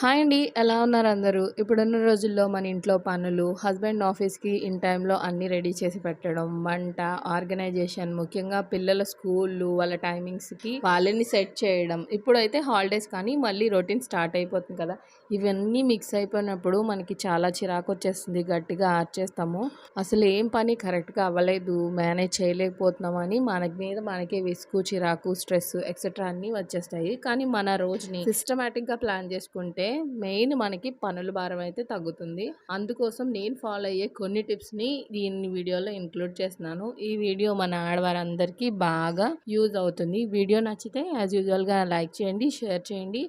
Hi అండి ఎలా ఉన్నారు అందరూ? ఇప్పుడున్న రోజుల్లో మన ఇంట్లో పనులు హస్బెండ్ ఆఫీస్కి ఇన్ టైంలో అన్నీ రెడీ చేసి పెట్టడం వంట ఆర్గనైజేషన్ ముఖ్యంగా పిల్లల స్కూళ్ళు వాళ్ళ టైమింగ్స్కి వాళ్ళని సెట్ చేయడం. ఇప్పుడైతే హాలిడేస్ కానీ మళ్ళీ రొటీన్ స్టార్ట్ అయిపోతుంది కదా. ఇవన్నీ మిక్స్ అయిపోయినప్పుడు మనకి చాలా చిరాకు వచ్చేస్తుంది గట్టిగా ఆర్చేస్తాము. అసలు ఏం పని కరెక్ట్గా అవ్వలేదు మేనేజ్ చేయలేకపోతున్నాం అని మన మీద మనకే విసుగు చిరాకు స్ట్రెస్ ఎక్సెట్రా అన్నీ వచ్చేస్తాయి. కానీ మన రోజుని సిస్టమేటిక్గా ప్లాన్ చేసుకుంటే మెయిన్ మనకి పనుల భారం అయితే తగ్గుతుంది. అందుకోసం నేను ఫాలో అయ్యే కొన్ని టిప్స్ని దీన్ని వీడియోలో ఇంక్లూడ్ చేస్తున్నాను. ఈ వీడియో మన ఆడవారందరికీ బాగా యూజ్ అవుతుంది. వీడియో నచ్చితే యాజ్ యూజువల్గా లైక్ చేయండి షేర్ చేయండి.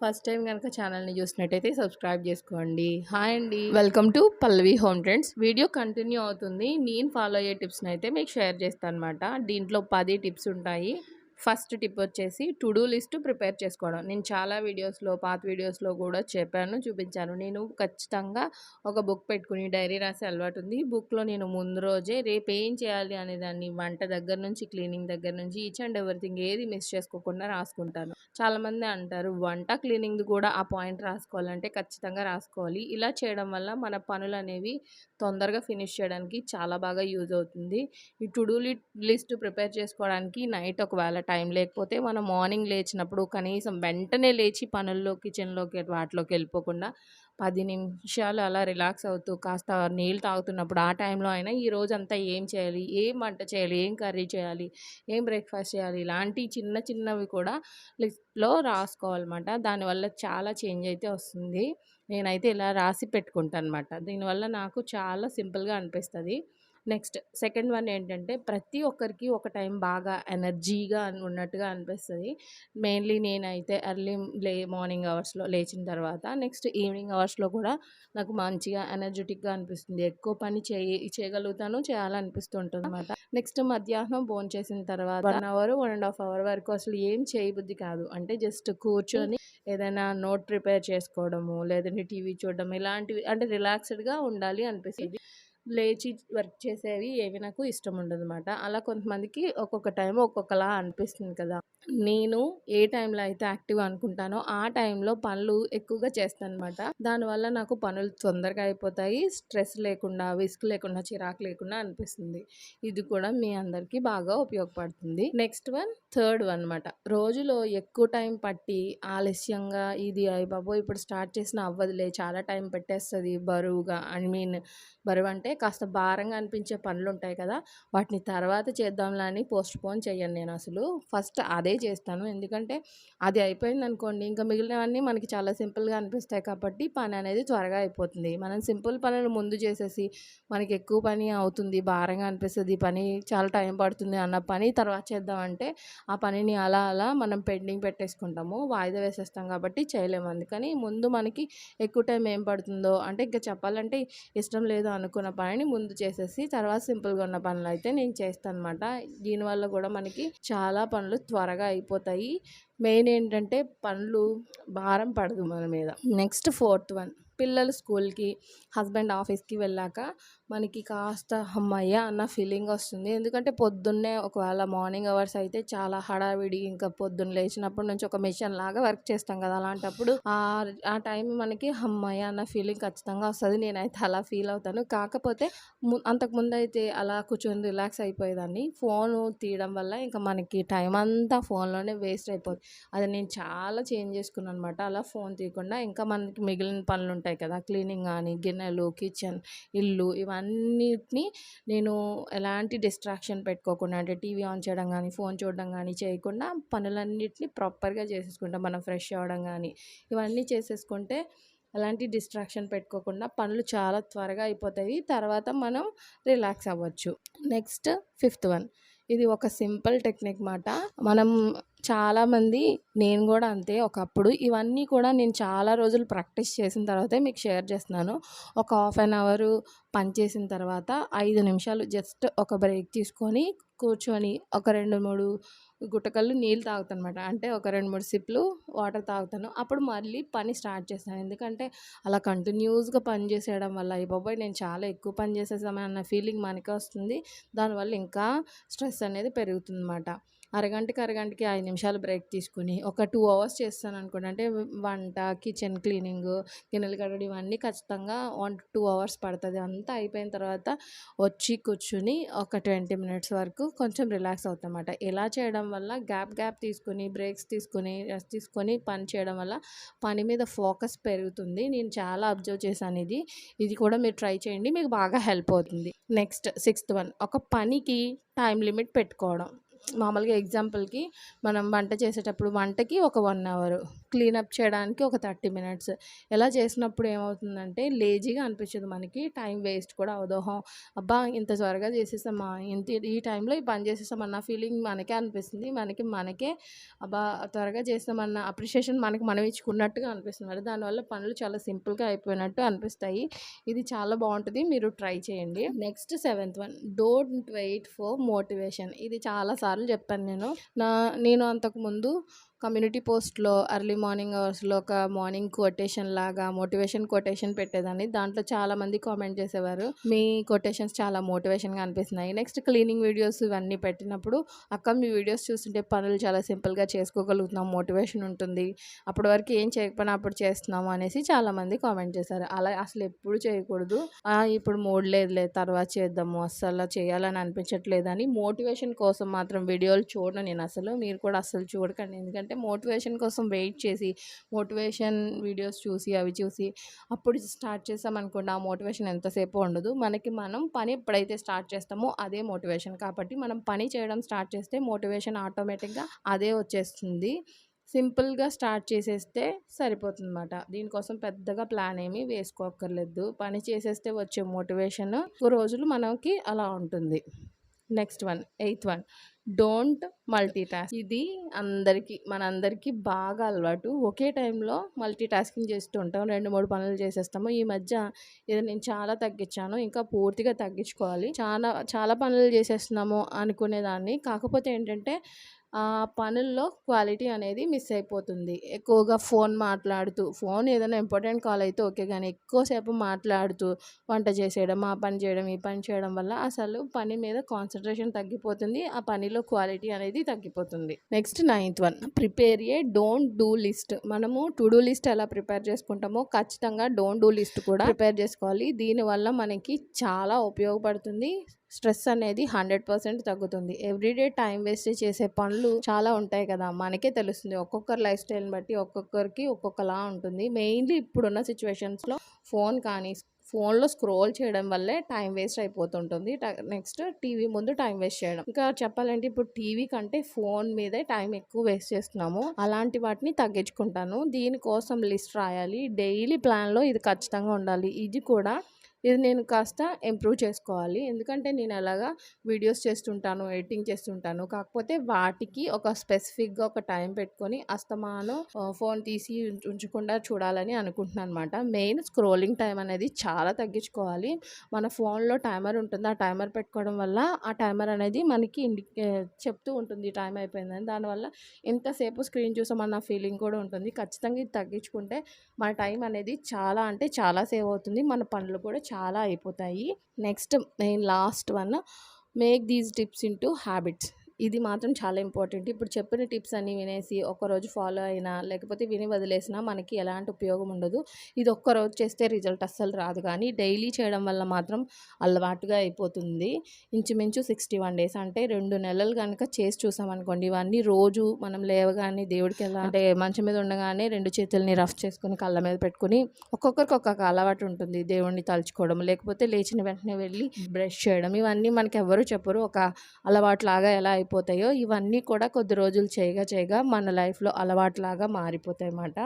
ఫస్ట్ టైం కనుక ఛానల్ని చూసినట్టయితే సబ్స్క్రైబ్ చేసుకోండి. హాయ్ అండి. Welcome to Pallavi home trends video continue అవుతుంది. నేను ఫాలో అయ్యే టిప్స్ని అయితే మీకు షేర్ చేస్తాను అనమాట దీంట్లో పది టిప్స్ ఉంటాయి. ఫస్ట్ టిప్ వచ్చేసి టు డూ లిస్ట్ ప్రిపేర్ చేసుకోవడం. నేను చాలా వీడియోస్లో పాత వీడియోస్లో కూడా చెప్పాను చూపించాను. నేను ఖచ్చితంగా ఒక బుక్ పెట్టుకుని డైరీ రాసే అలవాటు ఉంది. బుక్లో నేను ముందు రోజే రేపు ఏం చేయాలి అనే దాన్ని వంట దగ్గర నుంచి క్లీనింగ్ దగ్గర నుంచి ఈచ్ అండ్ ఎవ్రీథింగ్ ఏది మిస్ చేసుకోకుండా రాసుకుంటాను. చాలామంది అంటారు వంట క్లీనింగ్ కూడా ఆ పాయింట్ రాసుకోవాలంటే ఖచ్చితంగా రాసుకోవాలి. ఇలా చేయడం వల్ల మన పనులు అనేవి తొందరగా ఫినిష్ చేయడానికి చాలా బాగా యూజ్ అవుతుంది. ఈ టు డూ లిస్ట్ ప్రిపేర్ చేసుకోవడానికి నైట్ ఒకవేళ టైం. లేకపోతే మనం మార్నింగ్ లేచినప్పుడు కనీసం వెంటనే లేచి పనుల్లో కిచెన్లోకి వాటిలోకి వెళ్ళిపోకుండా పది నిమిషాలు అలా రిలాక్స్ అవుతూ కాస్త నీళ్ళు తాగుతున్నప్పుడు ఆ టైంలో అయినా ఈ రోజంతా ఏం చేయాలి? ఏం వంట చేయాలి? ఏం కర్రీ చేయాలి? ఏం బ్రేక్ఫాస్ట్ చేయాలి? ఇలాంటి చిన్న చిన్నవి కూడా లిస్ట్లో రాసుకోవాలన్నమాట. దానివల్ల చాలా చేంజ్ అయితే వస్తుంది. నేనైతే ఇలా రాసి పెట్టుకుంటాను అనమాట దీనివల్ల నాకు చాలా సింపుల్గా అనిపిస్తుంది. నెక్స్ట్ సెకండ్ వన్ ఏంటంటే ప్రతి ఒక్కరికి ఒక టైం బాగా ఎనర్జీగా ఉన్నట్టుగా అనిపిస్తుంది. మెయిన్లీ నేనైతే ఎర్లీ లే మార్నింగ్ అవర్స్లో లేచిన తర్వాత నెక్స్ట్ ఈవినింగ్ అవర్స్లో కూడా నాకు మంచిగా ఎనర్జెటిక్గా అనిపిస్తుంది. ఎక్కువ పని చేయి చేయగలుగుతాను చేయాలనిపిస్తుంటుంది అనమాట నెక్స్ట్ మధ్యాహ్నం భోజనం చేసిన తర్వాత one hour one and half hour వరకు అసలు ఏం చేయబుద్ధి కాదు. అంటే జస్ట్ కూర్చొని ఏదైనా నోట్ ప్రిపేర్ చేసుకోవడము లేదంటే టీవీ చూడడం ఇలాంటివి అంటే రిలాక్స్డ్గా ఉండాలి అనిపిస్తుంది. లేచి వర్క్ చేసేవి ఏవి నాకు ఇష్టం ఉండదు అనమాట అలా కొంతమందికి ఒక్కొక్క టైం ఒక్కొక్కలా అనిపిస్తుంది కదా. నేను ఏ టైంలో అయితే యాక్టివ్ అనుకుంటానో ఆ టైంలో పనులు ఎక్కువగా చేస్తాను అనమాట దానివల్ల నాకు పనులు తొందరగా అయిపోతాయి. స్ట్రెస్ లేకుండా విసుగు లేకుండా చిరాకు లేకుండా అనిపిస్తుంది. ఇది కూడా మీ అందరికీ బాగా ఉపయోగపడుతుంది. నెక్స్ట్ వన్ థర్డ్ వన్ అనమాట రోజులో ఎక్కువ టైం పట్టి ఆలస్యంగా ఇది అయ్యి బాబో ఇప్పుడు స్టార్ట్ చేసిన అవ్వదులే చాలా టైం పెట్టేస్తుంది బరువుగా. ఐ మీన్ బరువు అంటే కాస్త భారంగా అనిపించే పనులు ఉంటాయి కదా వాటిని తర్వాత చేద్దాంలా అని పోస్ట్ పోన్ చేయను నేను అసలు. ఫస్ట్ అదే చేస్తాను. ఎందుకంటే అది అయిపోయింది అనుకోండి ఇంకా మిగిలినవన్నీ మనకి చాలా సింపుల్గా అనిపిస్తాయి కాబట్టి పని అనేది త్వరగా అయిపోతుంది. మనం సింపుల్ పనులు ముందు చేసేసి మనకి ఎక్కువ పని అవుతుంది భారంగా అనిపిస్తుంది పని చాలా టైం పడుతుంది అన్న పని తర్వాత చేద్దామంటే ఆ పనిని అలా అలా మనం పెండింగ్ పెట్టేసుకుంటాము. వాయిదా వేసేస్తాం కాబట్టి చేయలేము. అందుకని ముందు మనకి ఎక్కువ టైం ఏం పడుతుందో అంటే ఇంకా చెప్పాలంటే ఇష్టం లేదు అనుకున్న పనిని ముందు చేసేసి తర్వాత సింపుల్గా ఉన్న పనులు అయితే నేను చేస్తాను అనమాట దీనివల్ల కూడా మనకి చాలా పనులు త్వరగా అయిపోతాయి. మెయిన్ ఏంటంటే పనులు భారం పడదు మన మీద. Next fourth one. పిల్లలు స్కూల్కి హస్బెండ్ ఆఫీస్కి వెళ్ళాక మనకి కాస్త అమ్మయ్య అన్న ఫీలింగ్ వస్తుంది. ఎందుకంటే పొద్దున్నే ఒకవేళ మార్నింగ్ అవర్స్ అయితే చాలా హడావిడి ఇంకా పొద్దున్న లేచినప్పటి నుంచి ఒక మిషన్ లాగా వర్క్ చేస్తాం కదా అలాంటప్పుడు ఆ టైం మనకి అమ్మయ్య అన్న ఫీలింగ్ ఖచ్చితంగా వస్తుంది. నేనైతే అలా ఫీల్ అవుతాను. కాకపోతే అంతకుముందు అయితే అలా కూర్చొని రిలాక్స్ అయిపోయేదాన్ని. ఫోన్ తీయడం వల్ల ఇంకా మనకి టైం అంతా ఫోన్లోనే వేస్ట్ అయిపోతుంది అది నేను చాలా చేంజ్ చేసుకున్నాను అనమాట అలా ఫోన్ తీయకుండా ఇంకా మనకి మిగిలిన పనులు ఉంటాయి కదా! క్లీనింగ్ కానీ గిన్నెలు కిచెన్ ఇల్లు ఇవన్నిటిని నేను ఎలాంటి డిస్ట్రాక్షన్ పెట్టుకోకుండా అంటే టీవీ ఆన్ చేయడం కానీ ఫోన్ చూడడం కానీ చేయకుండా పనులన్నిటిని ప్రాపర్గా చేసేసుకుంటాం. మనం ఫ్రెష్ అవ్వడం కానీ ఇవన్నీ చేసేసుకుంటే ఎలాంటి డిస్ట్రాక్షన్ పెట్టుకోకుండా పనులు చాలా త్వరగా అయిపోతాయి. తర్వాత మనం రిలాక్స్ అవ్వచ్చు. Next fifth one. ఇది ఒక సింపుల్ టెక్నిక్ మాట. మనం చాలామంది నేను కూడా అంతే ఒకప్పుడు. ఇవన్నీ కూడా నేను చాలా రోజులు ప్రాక్టీస్ చేసిన తర్వాతే మీకు షేర్ చేస్తున్నాను. ఒక హాఫ్ అన్ అవరు పని చేసిన తర్వాత ఐదు నిమిషాలు జస్ట్ ఒక బ్రేక్ తీసుకొని కూర్చొని ఒక రెండు మూడు గుట్టకళ్ళు నీళ్ళు తాగుతాను అనమాట అంటే ఒక రెండు మూడు సిప్లు వాటర్ తాగుతాను. అప్పుడు మళ్ళీ పని స్టార్ట్ చేస్తాను. ఎందుకంటే అలా కంటిన్యూస్గా పని చేసేయడం వల్ల ఈ బాబాయ్! నేను చాలా ఎక్కువ పని చేసేసామని అన్న ఫీలింగ్ మనకే వస్తుంది. దానివల్ల ఇంకా స్ట్రెస్ అనేది పెరుగుతుందన్నమాట. అరగంటకి అరగంటకి ఐదు నిమిషాలు బ్రేక్ తీసుకుని ఒక టూ అవర్స్ చేస్తాను అనుకోండి. అంటే వంట కిచెన్ క్లీనింగ్ గిన్నెలు కడగడం ఇవన్నీ ఖచ్చితంగా వన్ టూ అవర్స్ పడుతుంది. అంతా అయిపోయిన తర్వాత వచ్చి కూర్చుని ఒక ట్వంటీ మినిట్స్ వరకు కొంచెం రిలాక్స్ అవుతామన్నమాట ఇలా చేయడం వల్ల గ్యాప్ గ్యాప్ తీసుకుని బ్రేక్స్ తీసుకుని రెస్ట్ తీసుకొని పని చేయడం వల్ల పని మీద ఫోకస్ పెరుగుతుంది. నేను చాలా అబ్జర్వ్ చేశాను ఇది. ఇది కూడా మీరు ట్రై చేయండి. మీకు బాగా హెల్ప్ అవుతుంది. Next sixth one. ఒక పనికి టైం లిమిట్ పెట్టుకోవడం. మామూలుగా ఎగ్జాంపుల్కి మనం వంట చేసేటప్పుడు వంటకి ఒక వన్ అవర్ క్లీనప్ చేయడానికి ఒక థర్టీ మినిట్స్. ఎలా చేసినప్పుడు ఏమవుతుందంటే లేజీగా అనిపించదు మనకి టైం వేస్ట్ కూడా అవదోహం అబ్బా ఇంత త్వరగా చేసేసామా? ఇంత ఈ టైంలో ఈ పని చేసేసామన్న ఫీలింగ్ మనకే అనిపిస్తుంది. మనకి మనకే అబ్బా త్వరగా చేసామన్న అప్రిషియేషన్ మనకి మనం ఇచ్చుకున్నట్టుగా అనిపిస్తుంది. మరి దానివల్ల పనులు చాలా సింపుల్గా అయిపోయినట్టు అనిపిస్తాయి. ఇది చాలా బాగుంటుంది. మీరు ట్రై చేయండి. Next seventh one. Don't wait for motivation. ఇది చాలా సార్లు చెప్పాను నేను. నా నేను అంతకుముందు కమ్యూనిటీ పోస్ట్లో అర్లీ మార్నింగ్ అవర్స్లో ఒక మార్నింగ్ కొటేషన్ లాగా మోటివేషన్ కొటేషన్ పెట్టేదాన్ని. దాంట్లో చాలామంది కామెంట్ చేసేవారు. మీ కొటేషన్స్ చాలా మోటివేషన్గా అనిపిస్తున్నాయి. నెక్స్ట్ క్లీనింగ్ వీడియోస్ ఇవన్నీ పెట్టినప్పుడు అక్క మీ వీడియోస్ చూస్తుంటే పనులు చాలా సింపుల్గా చేసుకోగలుగుతున్నాం మోటివేషన్ ఉంటుంది. అప్పటి వరకు ఏం చేయకపోయినా అప్పుడు చేస్తున్నాము అనేసి చాలామంది కామెంట్ చేశారు. అలా అసలు ఎప్పుడు చేయకూడదు. ఇప్పుడు మూడ్ లేదులే తర్వాత చేద్దాము. అస్సలు చేయాలని అనిపించట్లేదని. మోటివేషన్ కోసం మాత్రం వీడియోలు చూడను నేను అసలు. మీరు కూడా అసలు చూడకండి. ఎందుకంటే అంటే మోటివేషన్ కోసం వెయిట్ చేసి మోటివేషన్ వీడియోస్ చూసి అవి చూసి అప్పుడు స్టార్ట్ చేసామనుకోండి ఆ మోటివేషన్ ఎంతసేపు ఉండదు. మనకి మనం పని ఎప్పుడైతే స్టార్ట్ చేస్తామో అదే మోటివేషన్. కాబట్టి మనం పని చేయడం స్టార్ట్ చేస్తే మోటివేషన్ ఆటోమేటిక్గా అదే వచ్చేస్తుంది. సింపుల్గా స్టార్ట్ చేసేస్తే సరిపోతుందన్నమాట. దీనికోసం పెద్దగా ప్లాన్ ఏమీ వేసుకోక్కర్లేదు. పని చేసేస్తే వచ్చే మోటివేషన్ రోజులు మనకి అలా ఉంటుంది. Next one eighth one. Don't multitask ఇది అందరికీ మనందరికీ బాగా అలవాటు. ఒకే టైంలో మల్టీ టాస్కింగ్ చేస్తూ ఉంటాం. రెండు మూడు పనులు చేసేస్తాము. ఈ మధ్య ఇది నేను చాలా తగ్గించాను. ఇంకా పూర్తిగా తగ్గించుకోవాలి. చాలా చాలా పనులు చేసేస్తున్నాము అనుకునేదాన్ని. కాకపోతే ఏంటంటే పనుల్లో క్వాలిటీ అనేది మిస్ అయిపోతుంది. ఎక్కువగా ఫోన్ మాట్లాడుతూ ఫోన్ ఏదైనా ఇంపార్టెంట్ కాల్ అయితే ఓకే కానీ ఎక్కువసేపు మాట్లాడుతూ వంట చేసేయడం ఆ పని చేయడం ఈ పని చేయడం వల్ల అసలు పని మీద కాన్సన్ట్రేషన్ తగ్గిపోతుంది. ఆ పనిలో క్వాలిటీ అనేది తగ్గిపోతుంది. Next ninth one prepare a don't do list. మనము టు డూ లిస్ట్ ఎలా ప్రిపేర్ చేసుకుంటామో ఖచ్చితంగా డోంట్ డూ లిస్ట్ కూడా ప్రిపేర్ చేసుకోవాలి. దీనివల్ల మనకి చాలా ఉపయోగపడుతుంది. స్ట్రెస్ అనేది హండ్రెడ్ పర్సెంట్ తగ్గుతుంది. ఎవ్రీడే టైం వేస్ట్ చేసే పనులు చాలా ఉంటాయి కదా! మనకే తెలుస్తుంది. ఒక్కొక్కరి లైఫ్ స్టైల్ని బట్టి ఒక్కొక్కరికి ఒక్కొక్కలా ఉంటుంది. మెయిన్లీ ఇప్పుడున్న సిచ్యువేషన్స్లో ఫోన్ కానీ ఫోన్లో స్క్రోల్ చేయడం వల్లే టైం వేస్ట్ అయిపోతుంటుంది. నెక్స్ట్ టీవీ ముందు టైం వేస్ట్ చేయడం. ఇంకా చెప్పాలంటే ఇప్పుడు టీవీ కంటే ఫోన్ మీదే టైం ఎక్కువ వేస్ట్ చేస్తున్నాము. అలాంటి వాటిని తగ్గించుకుంటాను. దీనికోసం లిస్ట్ రాయాలి. డైలీ ప్లాన్లో ఇది ఖచ్చితంగా ఉండాలి. ఇది కూడా ఇది నేను కాస్త ఇంప్రూవ్ చేసుకోవాలి. ఎందుకంటే నేను అలాగా వీడియోస్ చేస్తుంటాను ఎడిటింగ్ చేస్తుంటాను. కాకపోతే వాటికి ఒక స్పెసిఫిక్గా ఒక టైం పెట్టుకొని అస్తమానం ఫోన్ తీసి ఉంచకుండా చూడాలని అనుకుంటున్నాను అనమాట మెయిన్ స్క్రోలింగ్ టైం అనేది చాలా తగ్గించుకోవాలి. మన ఫోన్లో టైమర్ ఉంటుంది. ఆ టైమర్ పెట్టుకోవడం వల్ల ఆ టైమర్ అనేది మనకి ఇండి చెప్తూ ఉంటుంది టైం అయిపోయిందని. దానివల్ల ఎంతసేపు స్క్రీన్ చూసామన్న ఫీలింగ్ కూడా ఉంటుంది. ఖచ్చితంగా ఇది తగ్గించుకుంటే మన టైం అనేది చాలా అంటే చాలా సేవ్ అవుతుంది. మన పనులు కూడా చాలా అయిపోతాయి. Next main last one make these tips into habits ఇది మాత్రం చాలా ఇంపార్టెంట్. ఇప్పుడు చెప్పిన టిప్స్ అన్నీ వినేసి ఒక్కరోజు ఫాలో అయినా లేకపోతే విని వదిలేసినా మనకి ఎలాంటి ఉపయోగం ఉండదు. ఇది ఒక్కరోజు చేస్తే రిజల్ట్ అస్సలు రాదు. కానీ డైలీ చేయడం వల్ల మాత్రం అలవాటుగా అయిపోతుంది. ఇంచుమించు సిక్స్టీ వన్ డేస్ అంటే రెండు నెలలు కనుక చేసి చూసామనుకోండి ఇవన్నీ రోజు మనం లేవగానే దేవుడికి ఎలా అంటే మంచం మీద ఉండగానే రెండు చేతుల్ని రఫ్ చేసుకుని కళ్ళ మీద పెట్టుకుని ఒక్కొక్కరికి ఒక్కొక్క అలవాటు ఉంటుంది. దేవుడిని తలుచుకోవడం లేకపోతే లేచిన వెంటనే వెళ్ళి బ్రష్ చేయడం. ఇవన్నీ మనకి ఎవరు చెప్పరు. ఒక అలవాటు లాగా ఎలా మారిపోతాయో ఇవన్నీ కూడా కొద్ది రోజులు చేయగా చేయగా మన లైఫ్లో అలవాట్లాగా మారిపోతాయి అన్నమాట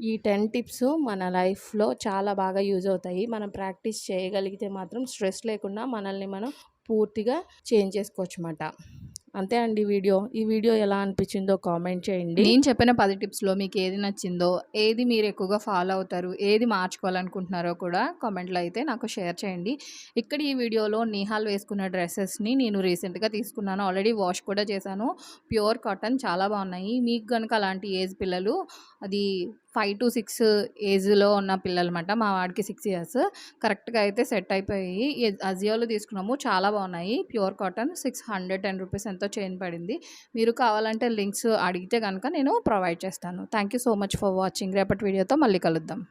ఈ టెన్ టిప్స్ మన లైఫ్లో చాలా బాగా యూజ్ అవుతాయి. మనం ప్రాక్టీస్ చేయగలిగితే మాత్రం స్ట్రెస్ లేకుండా మనల్ని మనం పూర్తిగా చేంజ్ చేసుకోవచ్చు అన్నమాట అంతే అండి వీడియో. ఈ వీడియో ఎలా అనిపించిందో కామెంట్ చేయండి. నేను చెప్పిన పది టిప్స్లో మీకు ఏది నచ్చిందో ఏది మీరు ఎక్కువగా ఫాలో అవుతారు ఏది మార్చుకోవాలనుకుంటున్నారో కూడా కామెంట్లో అయితే నాకు షేర్ చేయండి. ఇక్కడ ఈ వీడియోలో నిహాల్ వేసుకున్న డ్రెస్సెస్ని నేను రీసెంట్గా తీసుకున్నాను. ఆల్రెడీ వాష్ కూడా చేశాను. ప్యూర్ కాటన్ చాలా బాగున్నాయి. మీకు కనుక అలాంటి ఏజ్ పిల్లలు అది ఫైవ్ టు సిక్స్ ఏజ్లో ఉన్న పిల్లలు అనమాట మా వాడికి సిక్స్ ఇయర్స్. కరెక్ట్గా అయితే సెట్ అయిపోయి అజియోలో తీసుకున్నాము. చాలా బాగున్నాయి. Pure cotton six hundred ten rupees ఎంతో చేంజ్ పడింది. మీరు కావాలంటే లింక్స్ అడిగితే కనుక నేను ప్రొవైడ్ చేస్తాను. Thank you so much for watching. రేపటి వీడియోతో మళ్ళీ కలుద్దాం.